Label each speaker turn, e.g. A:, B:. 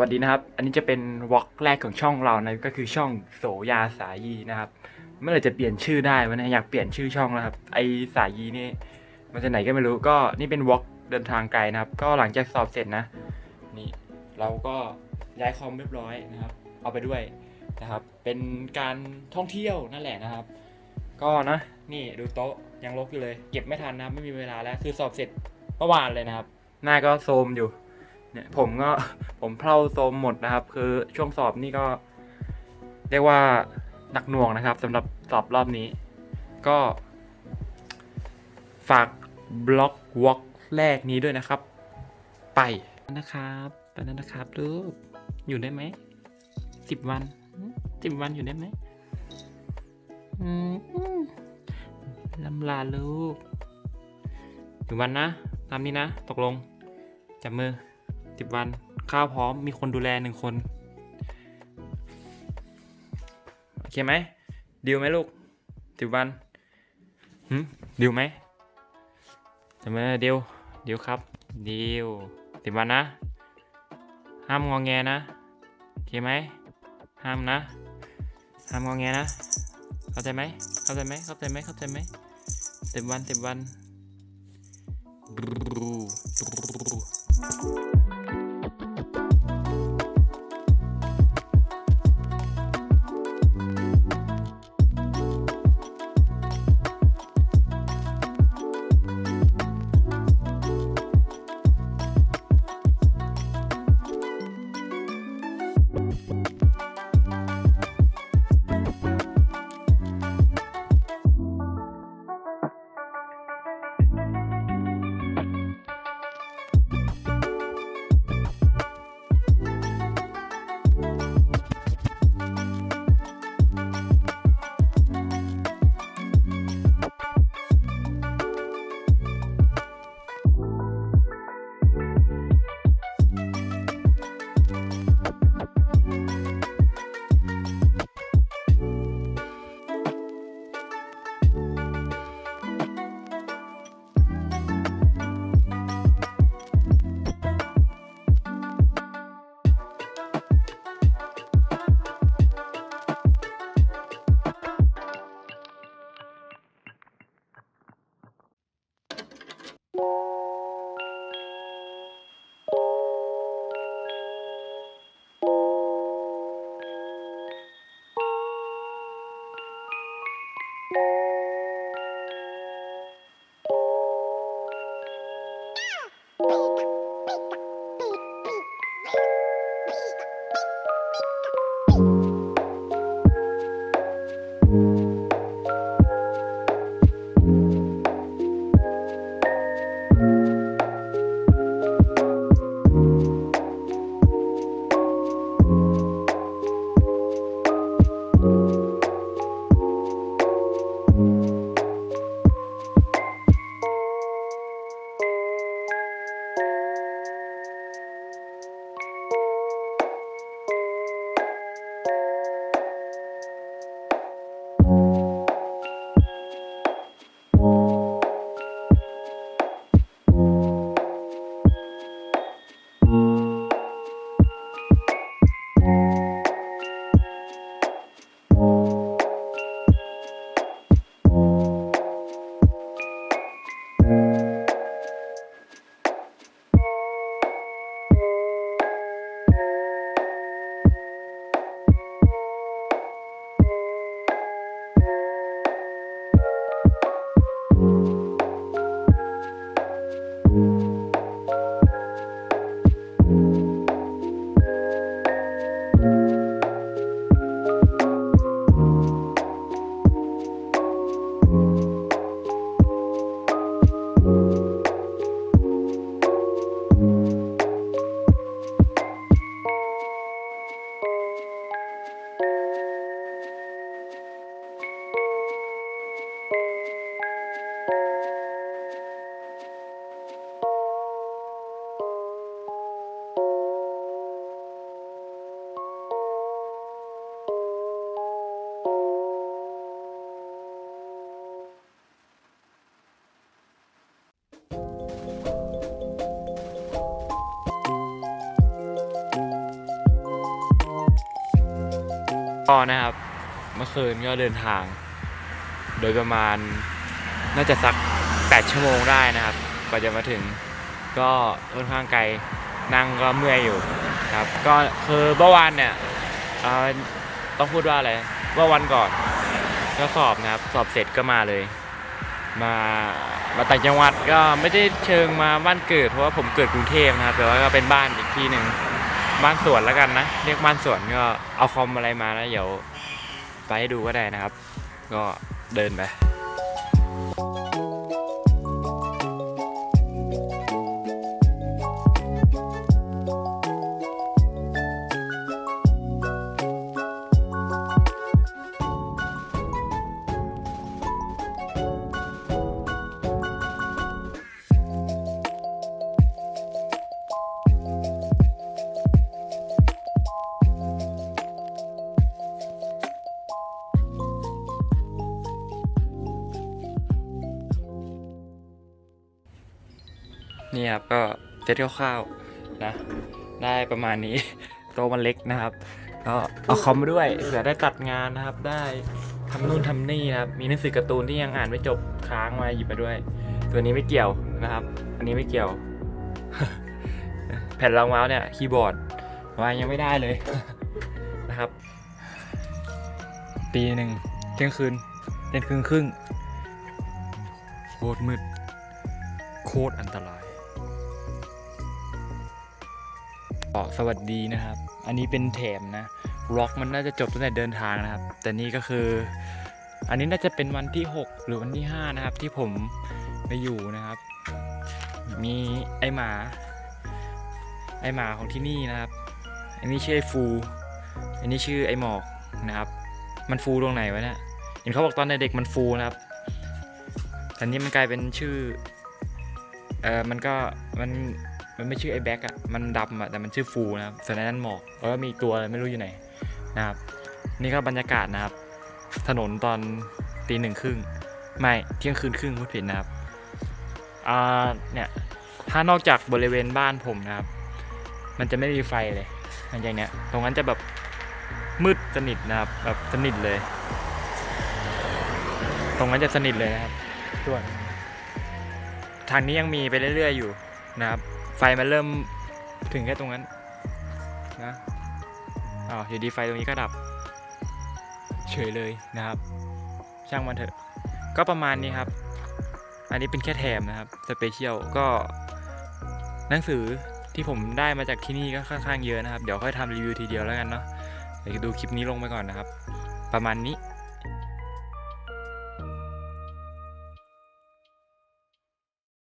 A: สวัสดีนะครับ อันนี้จะเป็นวอล์กแรกของช่องเรานะก็คือช่องโสยาสายีนะครับเมื่อไหร่จะเปลี่ยนชื่อได้วะนะอยากเปลี่ยนชื่อช่องแล้วครับไอสายีนี่มันจะไหนก็ไม่รู้ก็นี่เป็นวอล์กเดินทางไกลนะครับ ก็หลังจากสอบเสร็จนะ นี่เราก็ย้ายคอมเรียบร้อยนะครับ เอาไปด้วยนะครับ เป็นการท่องเที่ยวนั่นแหละนะครับ ก็นะนี่ดูโต๊ะยังรกอยู่เลย เก็บไม่ทันนะครับไม่มีเวลาแล้วคือสอบเสร็จเมื่อวานเลยนะครับ หน้าก็โทรมอยู่ เนี่ยผมก็ผมเพลาโทรมหมดนะครับ คือช่วงสอบนี่ก็ เรียกว่าหนักหน่วงนะครับสำหรับสอบรอบนี้ ก็ ฝากบล็อกวอล์กแรกนี้ด้วยนะครับ ไปนะครับไปแล้วนะครับลูกอยู่ได้ไหมสิบวันสิบวันอยู่ได้ไหมอืมลำลาลูกอยู่วันนะตามนี้นะ ตกลง จับมือ สิบวัน ข้าวพร้อมมีคนดูแลหนึ่งคน โอเคไหมดีลไหมลูกสิบวันหืมดีลไหมจับมือดีลดีลครับดีลสิบวันนะ ห้ามงองแงนะ โอเคไหมห้ามนะ ห้ามงองแงนะ เข้าใจไหมเข้าใจไหมเข้าใจไหมเข้าใจไหมสิบวันสิบวัน
B: เก็
A: นะครับ เมื่อคืนก็เดินทาง โดยประมาณน่าจะสัก 8 ชั่วโมงได้นะครับกว่าจะมาถึงก็ค่อนข้างไกลนั่งก็เมื่อยอยู่ครับ ก็คือเมื่อวานเนี่ยเออต้องพูดว่าอะไรเมื่อวันก่อนก็สอบนะครับ สอบเสร็จก็มาเลย มามาต่างจังหวัดก็ไม่ได้เชิงมาบ้านเกิดเพราะว่าผมเกิดกรุงเทพนะครับแต่ว่าก็เป็นบ้านอีกที่หนึ่ง บ้านสวนแล้วกันนะ เรียกบ้านสวนก็เอาคอมอะไรมาแล้วเดี๋ยวไปให้ดูก็ได้นะครับ ก็เดินไป นี่ครับก็เซตคร่าวๆนะ ได้ประมาณนี้ โตะมันเล็กนะครับ ก็เอาคอมมาด้วยเผื่อได้ตัดงานนะครับ ได้ทำนู่นทำนี่นะครับ มีหนังสือการ์ตูนที่ยังอ่านไม่จบค้างมาหยิบมาด้วย ตัวนี้ไม่เกี่ยวนะครับ อันนี้ไม่เกี่ยว แผ่นรองเมาส์เนี่ยคีย์บอร์ดวางยังไม่ได้เลยนะครับตีหนึ่งเที่ยงคืนเที่ยงคืนครึ่งโคตรมืดโคตรอันตราย ก็สวัสดีนะครับ อันนี้เป็นแถมนะร็อกมันน่าจะจบตั้งแต่เดินทางนะครับ แต่นี่ก็คือ อันนี้น่าจะเป็นวันที่ 6 หรือวันที่ 5 นะครับ ที่ผมไปอยู่นะครับ มีไอหมา ไอหมาของที่นี่นะครับ อันนี้ชื่อไอฟู อันนี้ชื่อไอหมอกนะครับ มันฟูตรงไหนวะเนี่ย เห็นเขาบอกตอนในเด็กมันฟูนะครับแต่นี่มันกลายเป็นชื่อ เออมันก็มัน มันไม่ชื่อไอ้แบ็กอะมันดำอะแต่มันชื่อฟูนะครับส่วนอันนั้นหมอกแล้วก็มีอีกตัวอะไรไม่รู้อยู่ไหนนะครับ นี่ก็บรรยากาศนะครับ ถนนตอนตีหนึ่งครึ่งไม่เที่ยงคืนครึ่งพูดผิดนะครับอ่าเนี่ยถ้านอกจากบริเวณบ้านผมนะครับ มันจะไม่มีไฟเลยหลังจากเนี้ยตรงนั้นจะแบบมืดสนิทนะครับแบบสนิทเลย ตรงนั้นจะสนิทเลยนะครับส่วนทางนี้ยังมีไปเรื่อย ๆ อยู่นะครับ ไฟมันเริ่มถึงแค่ตรงนั้นนะอ้าวอยู่ดีไฟตรงนี้ก็ดับ เฉยเลยนะครับ ช่างมันเถอะ ก็ประมาณนี้ครับ อันนี้เป็นแค่แถมนะครับสเปเชียลก็หนังสือที่ผมได้มาจากที่นี่ก็ค่อนข้างเยอะนะครับ เดี๋ยวค่อยทำรีวิวทีเดียวแล้วกันเนาะเดี๋ยวดูคลิปนี้ลงไปก่อนนะครับ ประมาณนี้